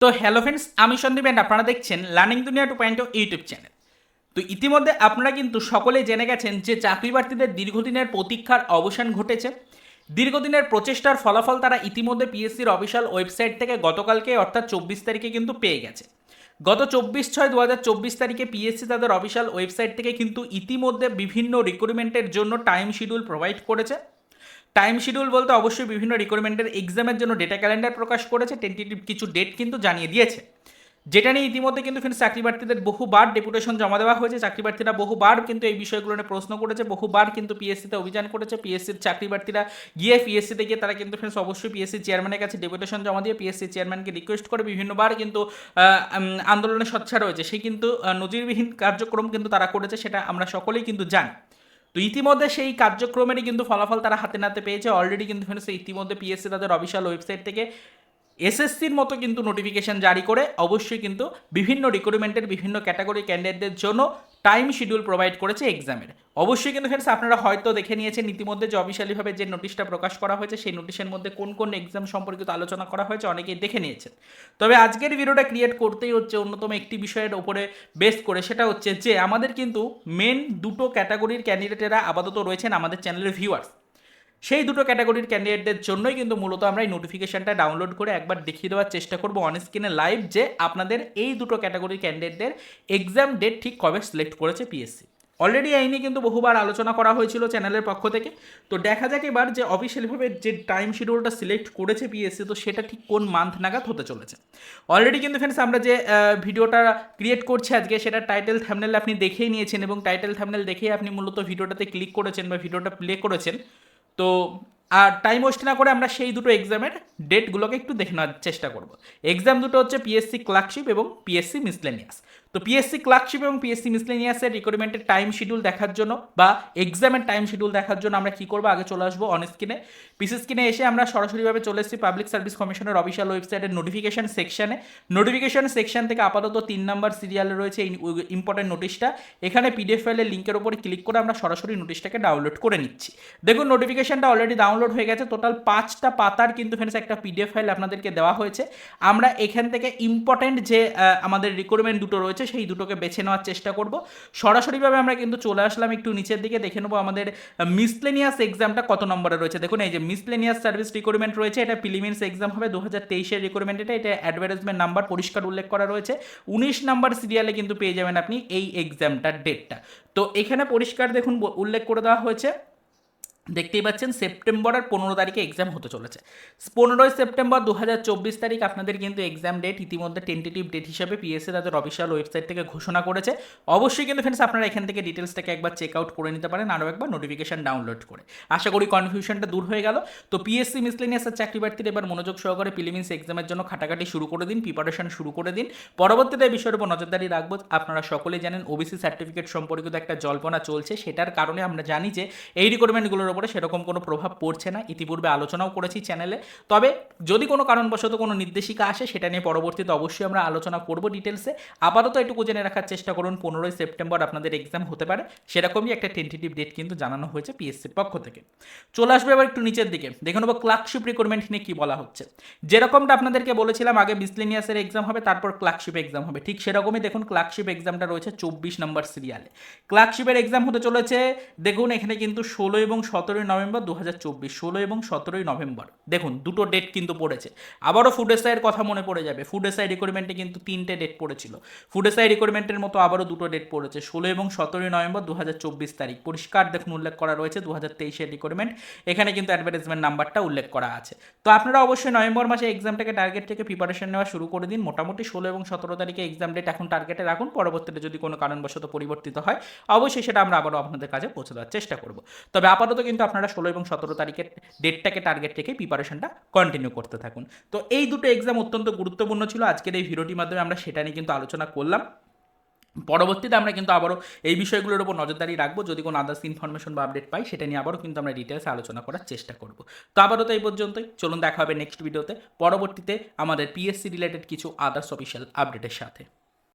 তো hello friends আমি Sandeep and আপনারা দেখছেন লার্নিং দুনিয়া টু পয়েন্ট ইউটিউব চ্যানেল তো ইতিমধ্যে আপনারা কিন্তু সকলেই জেনে গেছেন যে চাকরি প্রার্থীদের দীর্ঘদিনের প্রতীক্ষার অবসান ঘটেছে। দীর্ঘদিনের প্রচেষ্টার ফলাফল তারা ইতিমধ্যে পিএসসির অফিসিয়াল ওয়েবসাইট থেকে গতকালকে, অর্থাৎ চব্বিশ তারিখে কিন্তু পেয়ে গেছে। গত চব্বিশ ছয় দু হাজার চব্বিশ তারিখে পিএসসি তাদের অফিসিয়াল ওয়েবসাইট থেকে কিন্তু ইতিমধ্যে বিভিন্ন রিক্রুটমেন্টের জন্য টাইম শিডিউল প্রোভাইড করেছে। টাইম শিডিউল বলতে অবশ্যই বিভিন্ন রিক্রুটমেন্টের এক্সামের জন্য ডেটা ক্যালেন্ডার প্রকাশ করেছে টেন্টেটিভ কিছু ডেট কিন্তু জানিয়ে দিয়েছে। যেটা নিয়ে ইতিমধ্যে কিন্তু ফ্রেন্ডস চাকরি প্রার্থীদের বহুবার ডেপুটেশন জমা দেওয়া হয়েছে। চাকরি প্রার্থীরা বহুবার কিন্তু এই বিষয়গুলো নিয়ে প্রশ্ন করেছে, বহুবার কিন্তু পিএসসিতে অভিযান করেছে। পিএসসির চাকরি প্রার্থীরা গিয়ে পিএসসিতে গিয়ে তারা কিন্তু ফ্রেন্ডস অবশ্যই পিএসসি চেয়ারম্যানের কাছে ডেপুটেশন জমা দিয়ে পিএসসি চেয়ারম্যানকে রিকোয়েস্ট করে বিভিন্নবার কিন্তু আন্দোলনের সচ্ছা রয়েছে সেই কিন্তু নজিরবিহীন কার্যক্রম কিন্তু তারা করেছে, সেটা আমরা সকলেই কিন্তু জানি। তো ইতিমধ্যে সেই কার্যক্রমেরই কিন্তু ফলাফল তারা হাতে নাতে পেয়েছে। অলরেডি কিন্তু ইতিমধ্যে পিএসসি তাদের অফিসিয়াল ওয়েবসাইট থেকে এসএসসির মতো কিন্তু নোটিফিকেশন জারি করে। অবশ্যই কিন্তু বিভিন্ন রিক্রুটমেন্টের বিভিন্ন ক্যাটাগরি ক্যান্ডিডেটদের জন্য টাইম শিডিউল প্রোভাইড করেছে এক্সামের। অবশ্যই কিন্তু ফ্রেন্ডস আপনারা হয়তো দেখে নিয়েছেন, ইতিমধ্যে যে অফিসিয়ালিভাবে যে নোটিশটা প্রকাশ করা হয়েছে, সেই নোটিশের মধ্যে কোন কোন এক্সাম সম্পর্কিত আলোচনা করা হয়েছে অনেকেই দেখে নিয়েছেন। তবে আজকের ভিডিওটা ক্রিয়েট করতেই হচ্ছে অন্যতম একটি বিষয়ের ওপরে বেস করে, সেটা হচ্ছে যে আমাদের কিন্তু মেন দুটো ক্যাটাগরির ক্যান্ডিডেটেরা আপাতত রয়েছেন আমাদের চ্যানেলের ভিউয়ার্স সেই দুটো ক্যাটাগরির ক্যান্ডিডেটদের জন্যই কিন্তু মূলত আমরা এই নোটিফিকেশনটা ডাউনলোড করে একবার দেখিয়ে দেওয়ার চেষ্টা করব অন স্ক্রিনে লাইভ যে আপনাদের এই দুটো ক্যাটাগরির ক্যান্ডিডেটদের এক্সাম ডেট ঠিক কবে সিলেক্ট করেছে পিএসসি অলরেডি এই নিয়ে কিন্তু বহুবার আলোচনা করা হয়েছিল চ্যানেলের পক্ষ থেকে। তো দেখা যাক এবার যে অফিসিয়ালিভাবে যে টাইম শিডিউলটা সিলেক্ট করেছে পিএসসি তো সেটা ঠিক কোন মান্থ নাগাদ হতে চলেছে। অলরেডি কিন্তু ফ্রেন্ডস আমরা যে ভিডিওটা ক্রিয়েট করছি আজকে সেটা টাইটেল থ্যামনেল আপনি দেখেই নিয়েছেন এবং টাইটেল থ্যামনেল দেখেই আপনি মূলত ভিডিওটাতে ক্লিক করেছেন বা ভিডিওটা প্লে করেছেন। তো, আর টাইম ওয়েস্ট না করে আমরা সেই দুটো এক্সামের ডেটগুলোকে একটু দেখে নেওয়ার চেষ্টা করব। এক্সাম দুটো হচ্ছে পিএসসি ক্লার্কশিপ এবং পিএসসি মিসলেনিয়াস তো পিএসসি ক্লার্কশিপ এবং পিএসসি মিসলেনিয়াসের রিক্রুটমেন্টের টাইম শিডিউল দেখার জন্য বা এক্সামের টাইম শিডিউল দেখার জন্য আমরা কী করব? আগে চলে আসব অন স্ক্রিনে পিসি স্ক্রিনে এসে আমরা সরাসরিভাবে চলে এসেছি পাবলিক সার্ভিস কমিশনের অফিসিয়াল ওয়েবসাইটের নোটিফিকেশন সেকশনে নোটিফিকেশন সেকশন থেকে আপাতত তিন নম্বর সিরিয়ালে রয়েছে এই ইম্পর্টেন্ট নোটিশটা এখানে পিডিএফ ফাইলের লিঙ্কের উপর ক্লিক করে আমরা সরাসরি নোটিশটাকে ডাউনলোড করে নিচ্ছি। দেখুন নোটিফিকেশনটা অলরেডি ডাউনলোড হয়ে গেছে। টোটাল পাঁচটা পাতার কিন্তু ফ্রেন্ডস একটা পিডিএফ ফাইল আপনাদেরকে দেওয়া হয়েছে। আমরা এখান থেকে ইম্পর্টেন্ট যে আমাদের রিক্রুটমেন্ট দুটো রয়েছে। সেই দুটোকে বেছে নেওয়ার চেষ্টা করব। সরাসরিভাবে আমরা কিন্তু চলে আসলাম একটু নিচের দিকে, দেখে নেব আমাদের মিসলেনিয়াস এক্সামটা কত নম্বরে রয়েছে। দেখুন, এই যে মিসলেনিয়াস সার্ভিস রিক্রুটমেন্ট রয়েছে, এটা প্রিলিমিনস এক্সাম হবে দু হাজার তেইশের রিক্রুটমেন্ট এটা এটা অ্যাডভার্টাইজমেন্ট নাম্বার পরিষ্কার উল্লেখ করা রয়েছে। উনিশ নাম্বার সিরিয়ালে কিন্তু পেয়ে যাবেন আপনি এই এক্সামটার ডেটটা তো এখানে পরিষ্কার দেখুন উল্লেখ করে দেওয়া হয়েছে। দেখতেই পাচ্ছেন সেপ্টেম্বরের পনেরো তারিখে এক্সাম হতে চলেছে। পনেরোই সেপ্টেম্বর দু হাজার চব্বিশ তারিখ আপনাদের কিন্তু এক্সাম ডেট ইতিমধ্যে টেন্টেটিভ ডেট হিসাবে পিএসসি তাদের অফিসিয়াল ওয়েবসাইট থেকে ঘোষণা করেছে। অবশ্যই কিন্তু ফ্রেন্ডস আপনারা এখান থেকে ডিটেলসটাকে একবার চেক আউট করে নিতে পারেন, আরও একবার নোটিফিকেশন ডাউনলোড করে। আশা করি কনফিউশনটা দূর হয়ে গেল। তো পিএসসি মিসলেনিয়াসের চাকরি প্রার্থীরা এবার মনোযোগ সহকারে প্রিলিমিনস এক্সামের জন্য খাটাখাটি শুরু করে দিন প্রিপারেশন শুরু করে দিন। পরবর্তীতে বিষয়ের উপর নজরদারি রাখব। আপনারা সকলেই জানেন ওবিসি সার্টিফিকেট সম্পর্কিত একটা জল্পনা চলছে। সেটার কারণে আমরা জানি যে এই রিকোয়ারমেন্টগুলোর উপরে সেরকম কোনো প্রভাব পড়ছে না। ইতিপূর্বে আলোচনাও করেছি চ্যানেলে। তবে যদি কোনো কারণবশত কোনো নির্দেশিকা আসে, সেটা নিয়ে পরবর্তীতে অবশ্যই আমরা আলোচনা করব ডিটেলসে। আপাতত এটুকু জেনে রাখার চেষ্টা করুন, পনেরোই সেপ্টেম্বর আপনাদের এক্সাম হতে পারে। সেরকমই একটা টেন্টেটিভ ডেট কিন্তু জানানো হয়েছে পিএসসির পক্ষ থেকে। চলে আসবে এবার একটু নিচের দিকে। দেখে নেব ক্লার্কশিপ রিক্রুটমেন্ট নিয়ে কী বলা হচ্ছে। যেরকমটা আপনাদেরকে বলেছিলাম, আগে মিসলেনিয়াসের এক্সাম হবে, তারপর ক্লার্কশিপ এক্সাম হবে। ঠিক সেরকমই দেখুন ক্লার্কশিপ এক্সামটা রয়েছে চব্বিশ নম্বর সিরিয়ালে ক্লার্কশিপের এক্সাম হতে চলেছে, দেখুন এখানে কিন্তু ষোলো এবং সতেরোই নভেম্বর দু হাজার চব্বিশ, ষোলো এবং সতেরোই নভেম্বর। দেখুন, দুটো ডেট কিন্তু পড়েছে। আবারও ফুড এসআইয়ের কথা মনে পড়ে যাবে। ফুড এসআই রিক্রুটমেন্টে কিন্তু তিনটে ডেট পড়েছিল। ফুড এসআই রিক্রুটমেন্টের মতো আবারও দুটো ডেট পড়েছে। ষোলো এবং সতেরোই নভেম্বর দু হাজার চব্বিশ তারিখ। পরিষ্কার দেখুন, উল্লেখ করা রয়েছে দু হাজার তেইশের রিক্রুটমেন্ট এখানে কিন্তু অ্যাডভার্টাইজমেন্ট নাম্বারটা উল্লেখ করা আছে। তো আপনারা অবশ্যই নভেম্বর মাসে এক্সামটাকে টার্গেট থেকে প্রিপারেশন নেওয়া শুরু করে দিন। মোটামুটি ষোলো এবং সতেরো তারিখে এক্সাম ডেট এখন টার্গেটে রাখুন। পরবর্তীতে যদি কোনো কারণবশত পরিবর্তিত হয়, অবশ্যই সেটা আমরা আবারও আপনাদের কাছে পৌঁছে দেওয়ার চেষ্টা করব। তবে আপাতত কিন্তু আপনারা ষোলো এবং সতেরো তারিখের ডেটটাকে টার্গেট রেখে প্রিপারেশনটা কন্টিনিউ করতে থাকুন। তো এই দুটো এক্সাম অত্যন্ত গুরুত্বপূর্ণ ছিল। আজকের এই ভিডিওটির মাধ্যমে আমরা সেটা নিয়ে কিন্তু আলোচনা করলাম। পরবর্তীতে আমরা কিন্তু আবারও এই বিষয়গুলোর উপর নজরদারি রাখব। যদি কোনো আদার্স ইনফরমেশন বা আপডেট পাই, সেটা নিয়ে আবারও কিন্তু আমরা ডিটেলসে আলোচনা করার চেষ্টা করব। তো আবারও তো এই পর্যন্তই। চলুন দেখা হবে নেক্সট ভিডিওতে পরবর্তীতে আমাদের পিএসসি রিলেটেড কিছু আদার্স অফিসিয়াল আপডেটের সাথে।